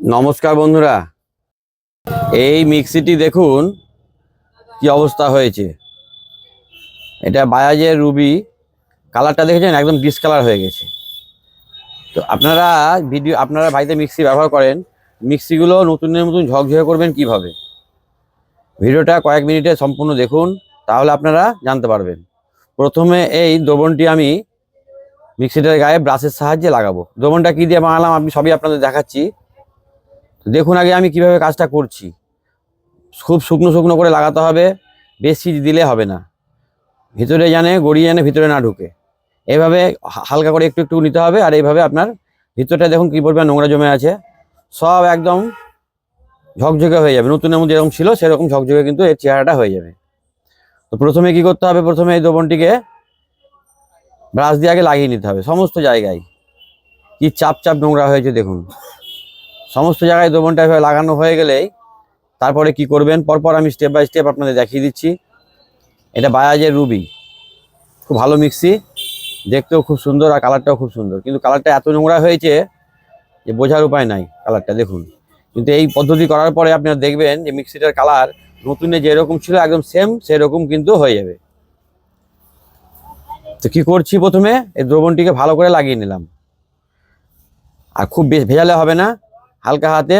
নমস্কার বন্ধুরা। এই মিক্সিটি দেখুন, কি অবস্থা হয়েছে। এটা বায়াজের রুবি, কালারটা দেখেছেন? একদম ডিসকালার হয়ে গেছে। তো আপনারা ভিডিও আপনারা বাড়িতে মিক্সি ব্যবহার করেন, মিক্সিগুলো নতুনের নতুন ঝকঝকে করবেন কীভাবে? ভিডিওটা কয়েক মিনিটে সম্পূর্ণ দেখুন, তাহলে আপনারা জানতে পারবেন। প্রথমে এই দ্রবণটি আমি মিক্সিটার গায়ে ব্রাশের সাহায্যে লাগাবো। দ্রবণটা কী দিয়ে বানালাম, আমি সবই আপনাদের দেখাচ্ছি। দেখুন আগে আমি কীভাবে কাজটা করছি। খুব শুকনো শুকনো করে লাগাতে হবে বেশি দিলে হবে না। ভিতরে জানে গড়িয়ে জানে ভিতরে না ঢুকে। এভাবে হালকা করে একটু একটু নিতে হবে আর এইভাবে আপনার ভিতরটা দেখুন কী পরিমাণ নোংরা জমে আছে। সব একদম ঝকঝকে হয়ে যাবে। নতুন মধ্যে যেরকম ছিল, সেরকম ঝকঝকে কিন্তু এর চেহারাটা হয়ে যাবে। তো প্রথমে কি করতে হবে? প্রথমে এই দ্রবণটিকে ব্রাশ দিয়ে আগে লাগিয়ে নিতে হবে। সমস্ত জায়গায় কি চাপ চাপ নোংরা হয়েছে দেখুন। সমস্ত জায়গায় দ্রবণটা এভাবে লাগানো হয়ে গেলেই তারপরে কি করবেন? পরপর আমি স্টেপ বাই স্টেপ আপনাদের দেখিয়ে দিচ্ছি। এটা বায়াজের রুবি। খুব ভালো মিক্সি। দেখতেও খুব সুন্দর আর কালারটাও খুব সুন্দর। কিন্তু কালারটা এত নোংরা হয়েছে যে বোঝার উপায় নাই কালারটা দেখুন। কিন্তু এই পদ্ধতি করার পরে আপনারা দেখবেন যে মিক্সিটার কালার নতুনে যেরকম ছিল একদম সেম সেরকম কিন্তু হয়ে যাবে। তো কি করছি প্রথমে? এই দ্রবণটিকে ভালো করে লাগিয়ে নিলাম। আর খুব বেশ ভেজালে হবে না। হালকা হাতে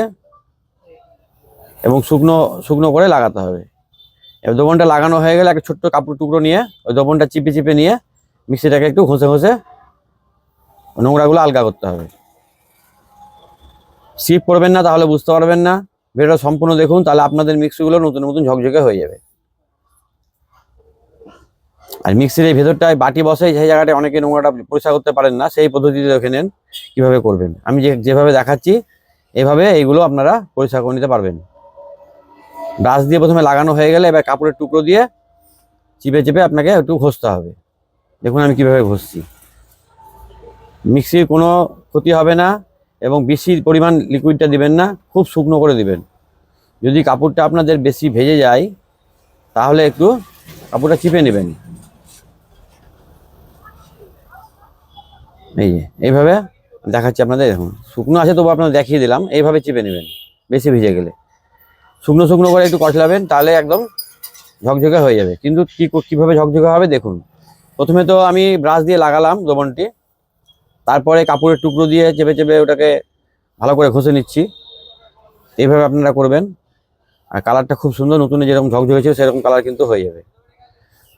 এবং শুকনো শুকনো করে লাগাতে হবে। এবার দ্রবণটা লাগানো হয়ে গেলে একটা ছোট্ট কাপড় টুকরো নিয়ে ওই দ্রবণটা চিপে চিপে নিয়ে মিক্সিটাকে একটু ঘষে ঘষে নোংরাগুলো আলগা করতে হবে। সিপ করবেন না তাহলে বুঝতে পারবেন না। ভিডিওটা সম্পূর্ণ দেখুন, তাহলে আপনাদের মিক্সিগুলো নতুন নতুন ঝকঝকে হয়ে যাবে। আর মিক্সির এই ভেতরটায় বাটি বসে, সেই জায়গাটায় অনেকে নোংরাটা পরিষ্কার করতে পারেন না, সেই পদ্ধতিতে দেখে নেন কীভাবে করবেন। আমি যে, যেভাবে দেখাচ্ছি এভাবে এইগুলো আপনারা পরিষ্কার করে নিতে পারবেন। ব্রাশ দিয়ে প্রথমে লাগানো হয়ে গেলে এবার কাপড়ের টুকরো দিয়ে চিপে চিপে আপনাকে একটু ঘষতে হবে। দেখুন আমি কীভাবে ঘষছি। মিক্সির কোনো ক্ষতি হবে না এবং বেশি পরিমাণ লিকুইডটা দিবেন না, খুব শুকনো করে দিবেন। যদি কাপড়টা আপনাদের বেশি ভেজে যায়, তাহলে একটু কাপড়টা চিপে নেবেন। এই এইভাবে দেখাচ্ছি আপনাদের, দেখুন। শুকনো আছে তবু আপনাদের দেখিয়ে দিলাম, এইভাবে চিপে নেবেন, বেশি ভিজে গেলে। শুকনো শুকনো করে একটু কচলাবেন তাহলে একদম ঝকঝকে হয়ে যাবে। কিন্তু কী কীভাবে ঝকঝকে হবে, দেখুন। প্রথমে তো আমি ব্রাশ দিয়ে লাগালাম দ্রবণটি তারপরে কাপড়ের টুকরো দিয়ে চেপে চেপে ওটাকে ভালো করে ঘষে নিচ্ছি। এইভাবে আপনারা করবেন। আর কালারটা খুব সুন্দর, নতুন, যেরকম ঝকঝকে ছিল সেরকম কালার কিন্তু হয়ে যাবে।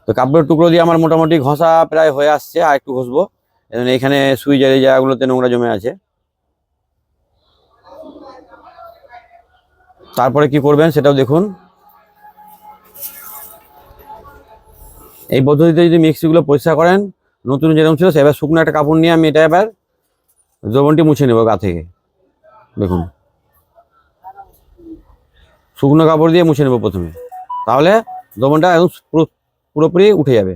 তো কাপড়ের টুকরো দিয়ে আমার মোটামুটি ঘষা প্রায় হয়ে আসছে, আর একটু ঘষবো। এখানে সুইচের এই জায়গাগুলোতে নোংরা জমে আছে। তারপরে কি করবেন সেটাও দেখুন। এই পদ্ধতিতে যদি মিক্সিগুলো পরিষ্কার করেন, নতুন যেরকম ছিল সেবার শুকনো একটা কাপড় নিয়ে আমি এটা এবার দ্রবণটি মুছে নেব গা থেকে। দেখুন। শুকনো কাপড় দিয়ে মুছে নেব প্রথমে। তাহলে দ্রবণটা একদম পুরোপুরি উঠে যাবে।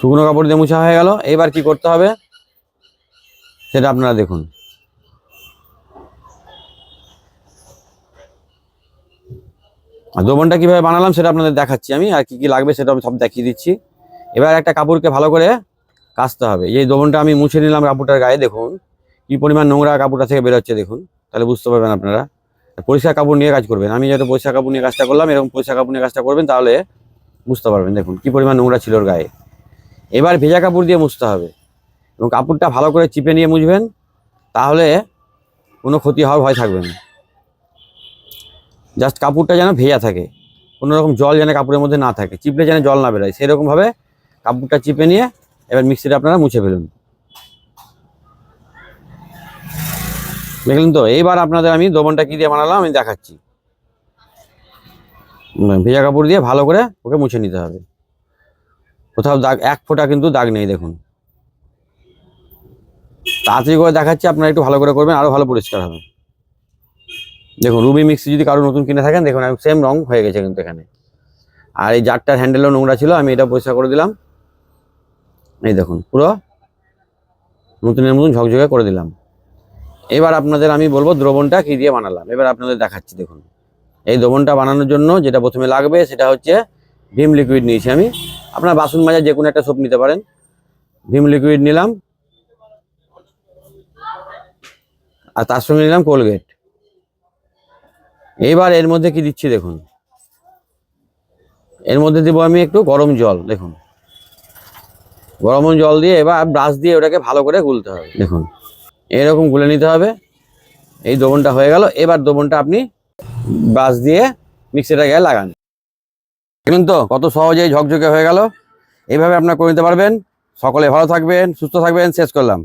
শুকনো কাপড় দিয়ে মুছা হয়ে গেল। এবার কি করতে হবে? সেটা আপনারা দেখুন। আর দ্রবণটা কীভাবে বানালাম সেটা আপনাদের দেখাচ্ছি আমি, আর কি কি লাগবে সেটা আমি সব দেখিয়ে দিচ্ছি। এবার একটা কাপড়কে ভালো করে কাচতে হবে। এই দ্রবণটা আমি মুছে নিলাম কাপড়টার গায়ে, দেখুন। কি পরিমাণ নোংরা কাপড়টা থেকে বেরোচ্ছে দেখুন। তাহলে বুঝতে পারবেন আপনারা। পরিষ্কার কাপড় নিয়ে কাজ করবেন। আমি যেটা পরিষ্কার কাপড় নিয়ে কাজটা করলাম, এরকম পরিষ্কার কাপড় নিয়ে কাজটা করবেন, তাহলে বুঝতে পারবেন, দেখুন। কি পরিমাণ নোংরা ছিল ওর গায়ে। এবার ভেজা কাপড় দিয়ে মুছতে হবে। এবং কাপড়টা ভালো করে চিপে নিয়ে মুছবেন, তাহলে কোনো ক্ষতি হওয়ার ভয় থাকবে না। জাস্ট কাপড়টা যেন ভেজা থাকে, কোনো রকম জল যেন কাপড়ের মধ্যে না থাকে, চিপলে যেন জল না বেরোয়, সেরকমভাবে কাপড়টা চিপে নিয়ে এবার মিক্সিটা আপনারা মুছে ফেলুন। দেখলেন তো? এইবার আপনাদের আমি দোবনটা কী দিয়ে বানালাম, আমি দেখাচ্ছি। ভেজা কাপড় দিয়ে ভালো করে ওকে মুছে নিতে হবে। কোথাও দাগ, এক ফোঁটা কিন্তু দাগ নেই, দেখুন। তাড়াতাড়ি করে দেখাচ্ছি, আপনারা একটু ভালো করে করবেন আরও ভালো পরিষ্কার হবে। দেখুন রুবি মিক্সি যদি কারও নতুন কিনে থাকেন, দেখুন সেম রং হয়ে গেছে কিন্তু এখানে। আর এই জারটার হ্যান্ডেলও নোংরা ছিল, আমি এটা পরিষ্কার করে দিলাম। এই দেখুন, পুরো নতুনের মতন ঝকঝকে করে দিলাম। এবার আপনাদের আমি বলব দ্রবণটা কী দিয়ে বানালাম? এবার আপনাদের দেখাচ্ছি, দেখুন। এই দ্রবণটা বানানোর জন্য যেটা প্রথমে লাগবে, সেটা হচ্ছে ভিম লিকুইড নিয়েছি আমি। আপনার বাসন মাজার যে কোনো একটা সোপ নিতে পারেন। ভিম লিকুইড নিলাম। আর তার সঙ্গে নিলাম কোলগেট এবার এর মধ্যে কি দিচ্ছি দেখুন। এর মধ্যে দেবো আমি একটু গরম জল, দেখুন। গরম জল দিয়ে এবার ব্রাশ দিয়ে ওটাকে ভালো করে গুলতে হবে, দেখুন। এরকম গুলে নিতে হবে। এই দোবনটা হয়ে গেল। এবার দোবনটা আপনি ব্রাশ দিয়ে মিক্সিটা গায়ে লাগান। দেখলেন তো, কত সহজেই ঝকঝকে হয়ে গেল। এইভাবে আপনারা করে নিতে পারবেন। সকলে ভালো থাকবেন, সুস্থ থাকবেন, শেষ করলাম।